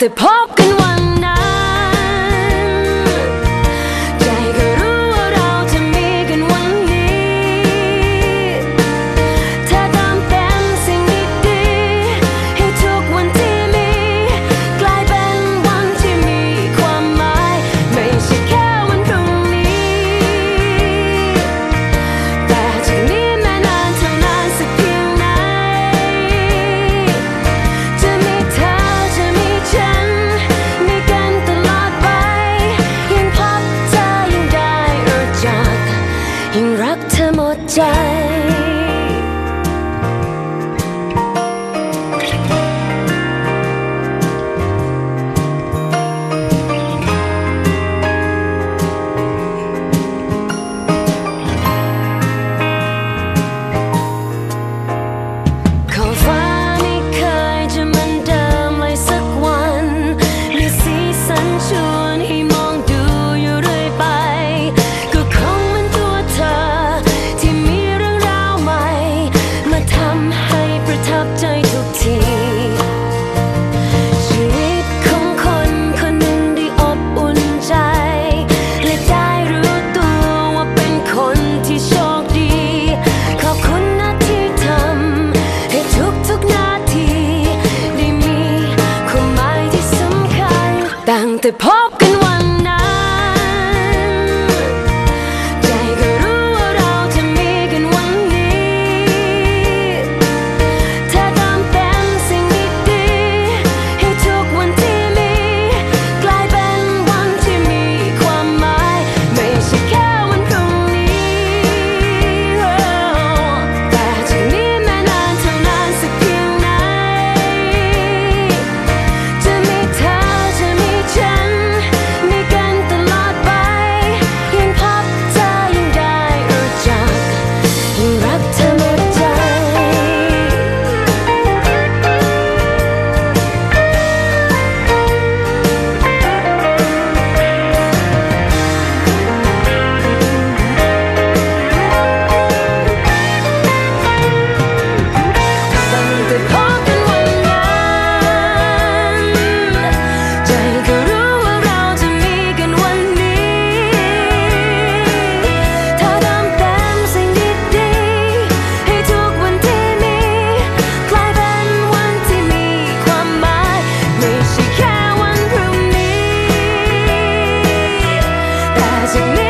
ตั้ง ตั้ แ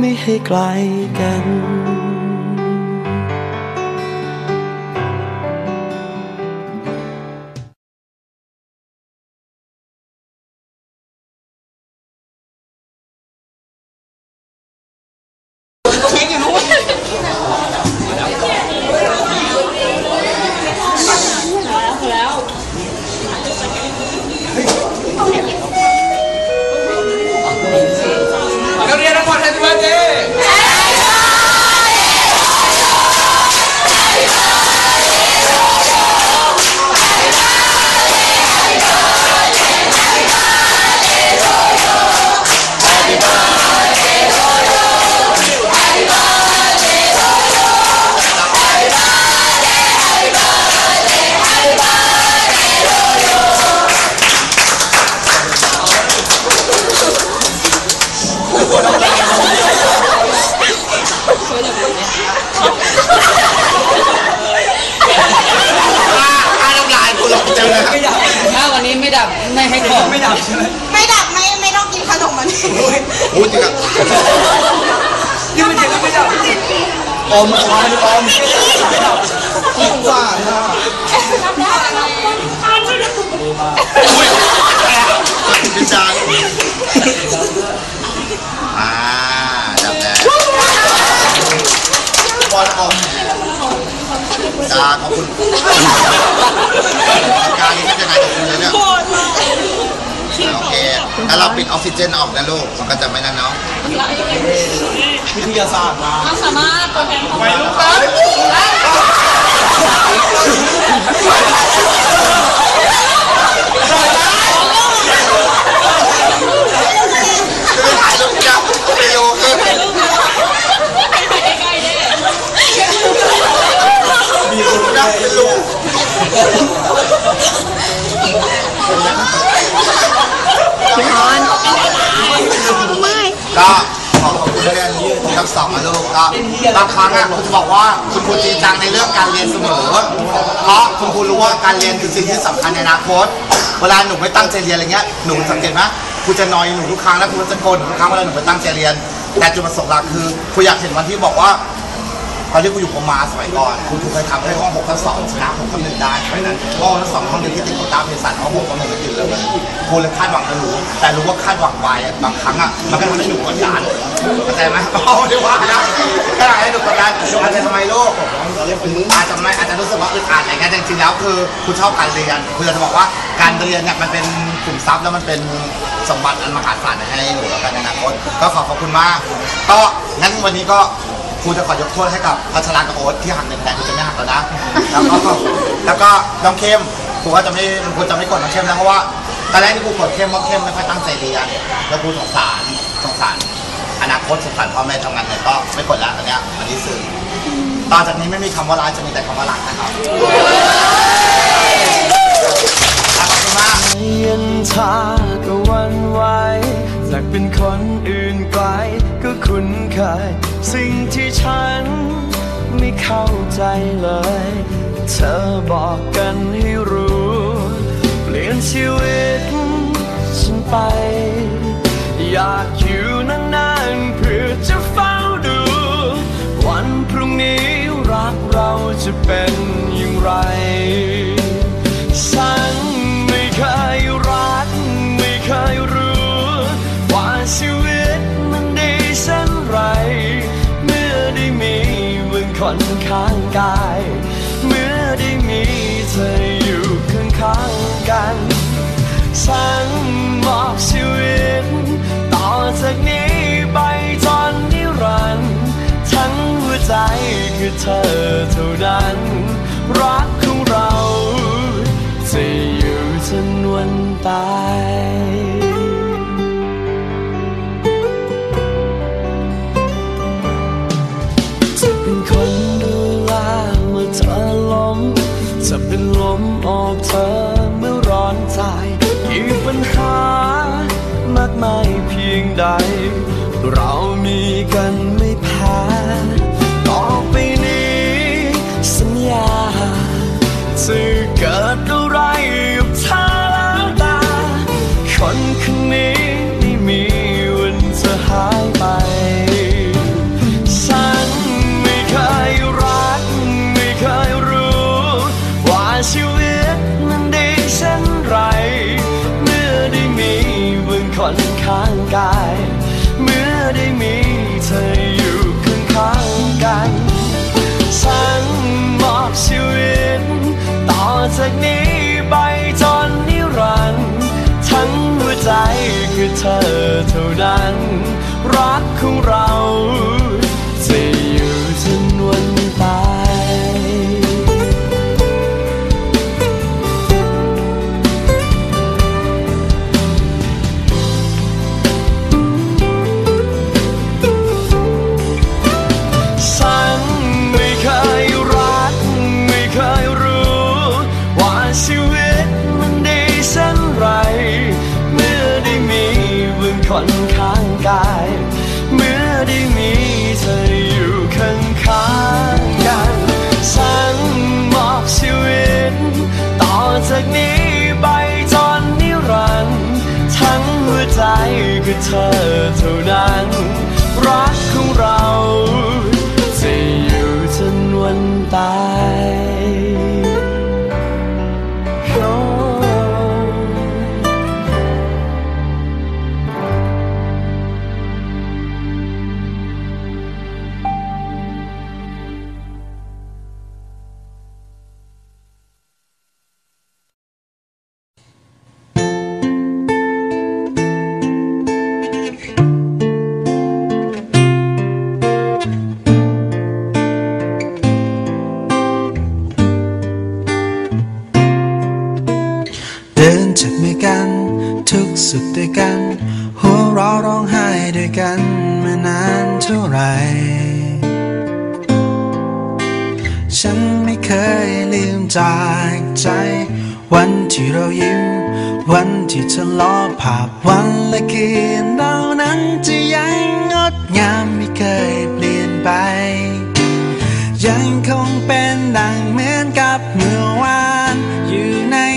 ไม่ให้ไกลกัน อมควายอมพูดว่านะพี่จางอ่าดับแล้วบอลอมจางขอบคุณการนี้เป็นยังไงกับคุณเนี่ยโอเค ถ้าเราปิดออกซิเจนออกนะลูกมันก็จะไม่นั่นเนาะวิทยาศาสตร์มาเราสามารถโปรแกรมของไปลูกครับจะไปถ่ายรูปจับไปโยคือมีรูปนะเป็นรูป ก็ขอขอบคุณนักเรียนทั้งส อะลูกก็บางครั้งอะคุณจะบอกว่าคุณครูจริงจังในเรื่องการเรียนเสมอ เพราะคุณครูรู้ว่าการเรียนคือสิ่งที่สำคัญในอนาคต เวลาหนูไม่ตั้งใจเรียนอะไรเงี้ย หนูสังเกตไหมครูจะนอยหนูทุกครั้งแล้วครูจะโกรธหนูทุกครั้งเวลาหนูไม่ตั้งใจเรียน แต่จุดประสงค์หลักคือครูอยากเห็นวันที่บอกว่า ตอนที่กูอยู่ผมมาสมัยก่อนคุณครูเคยทำให้ห้องหกทับสองชนะหกทับหนึ่งได้เพราะฉะนั้นห้องทับสองห้องเดียวที่ติดกับตาเพสันห้องหกทับหนึ่งไม่ติดเลยครูเลยคาดหวังกับหนูแต่รู้ว่าคาดหวังไว้บางครั้งอะมันก็ทำให้หนูกดดันเข้าใจไหมอ๋อไม่ได้ว่านะก็ทำให้หนูกดดันอาจจะทำไมลูกอาจจะไม่อาจจะรู้สึกว่าอึดอัดอะไรเงี้ยจริงๆแล้วคือคุณชอบการเรียนคุณจะบอกว่าการเรียนเนี่ยมันเป็นขุมทรัพย์แล้วมันเป็นสมบัติอันมหาศาลให้หนูแล้วกันในอนาคตก็ขอขอบคุณมากก็งั้นวันนี้ก็ ครูจะขอยกโทษให้กับพัชรากับโอ๊ตที่หักเงินแต่ครูจะไม่หักแล้วนะ แล้วก็แล้วก็น้องเข้มครูก็จะไม่ครูจะไม่กดน้องเข้มนะเพราะว่าตอนแรกที่ครูกดเข้มเพราะเข้มไม่ค่อยตั้งใจเรียนแล้วครูสงสารสงสารอนาคตสงสารพ่อแม่ทำงานเนี่ยก็ไม่กดแล้วอันเนี้ยอันนี้สื่อต่อจากนี้ไม่มีคำว่าร้ายจะมีแต่คำว่ารักนะครับขอบคุณมาก จากเป็นคนอื่นไปก็คุ้นเคย สิ่งที่ฉันไม่เข้าใจเลย เธอบอกกันให้รู้ เปลี่ยนชีวิตฉันไป อยากอยู่นานๆเพื่อจะเฝ้าดูวัน เธอเท่านั้น รักายไป ฉันไม่เคยรัก ไม่เคยรู้ ว่าชีวิตนั้นดีเช่นไร เมื่อได้มีมึงคนข้างกาย เมื่อได้มีเธออยู่ข้างข้างๆกัน ฉันมอบชีวิต ต่อจากนี้ไปจนนิรันดร์ทั้งหัวใจคือเธอเท่านั้น ของเรา คือเธอเท่านั้น รักของเรา ทุกสุขด้วยกัน หัวเราะร้องไห้ด้วยกันมานานเท่าไหรฉันไม่เคยลืมจากใจ วันที่เรายิ้มวันที่ทะเลาะภาพวันและคืนเรานั้นจะยังงดงามไม่เคยเปลี่ยนไป ยังคงเป็นดังเหมือนกับเมื่อ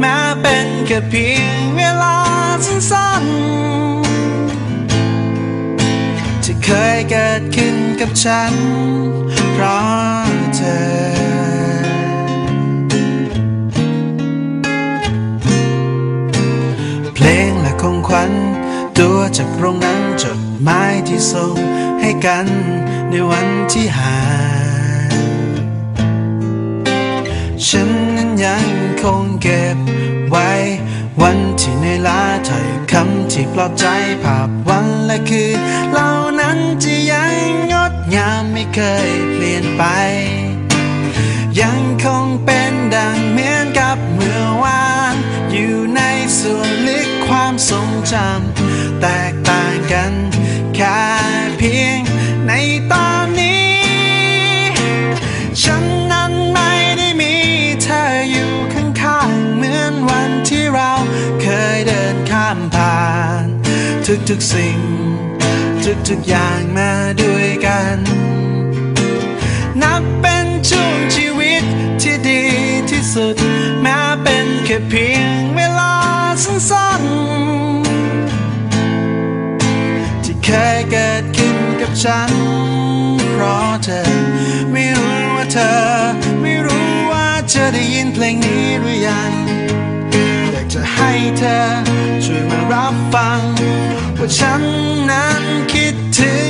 แม้เป็นแค่เพียงเวลาสั้นๆที่เคยเกิดขึ้นกับฉัน เพราะเธอเพลงและของขวัญตัวจากโรงนั้นจดหมายที่ส่งให้กันในวันที่หาง ฉันนั้นยังคงเก็บไว้ วันที่ในล้าถ้อยคำที่ปลอบใจภาพวันและคืนเหล่านั้นจะยังงดงามไม่เคยเปลี่ยนไป ยังคงเป็นดังเหมือนกับเมื่อวาน อยู่ในส่วนลึกความทรงจำแตกต่างกันแค่เพียง ทุกๆสิ่ง ทุกๆอย่างมาด้วยกัน นับเป็นช่วงชีวิตที่ดีที่สุด แม้เป็นแค่เพียงเวลาสั้นๆ ที่เคยเกิดขึ้นกับฉัน เพราะเธอ ไม่รู้ว่าเธอ ไม่รู้ว่าเธอได้ยินเพลงนี้หรือยัง อยากจะให้เธอช่วยมารับฟัง ฉันนั้นคิดถึง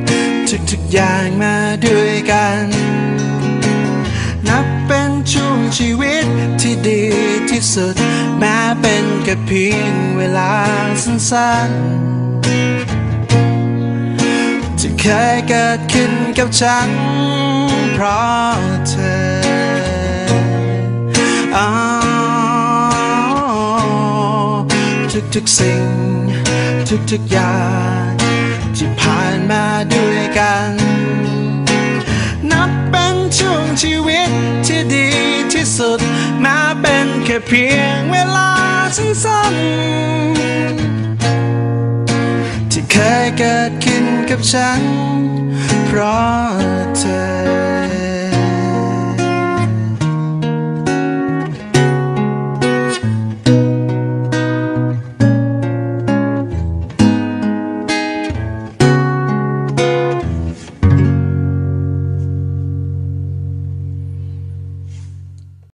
ทุกๆอย่างมาด้วยกัน นับเป็นช่วงชีวิตที่ดีที่สุด แม้เป็นแค่เพียงเวลาสั้นๆ ที่เคยเกิดขึ้นกับฉัน เพราะเธออ้าวทุกๆสิ่งทุกๆอย่าง ค่เพียงเวลาสั้นๆที่เคยเกิดขึ้นกับฉัน เพราะเธอ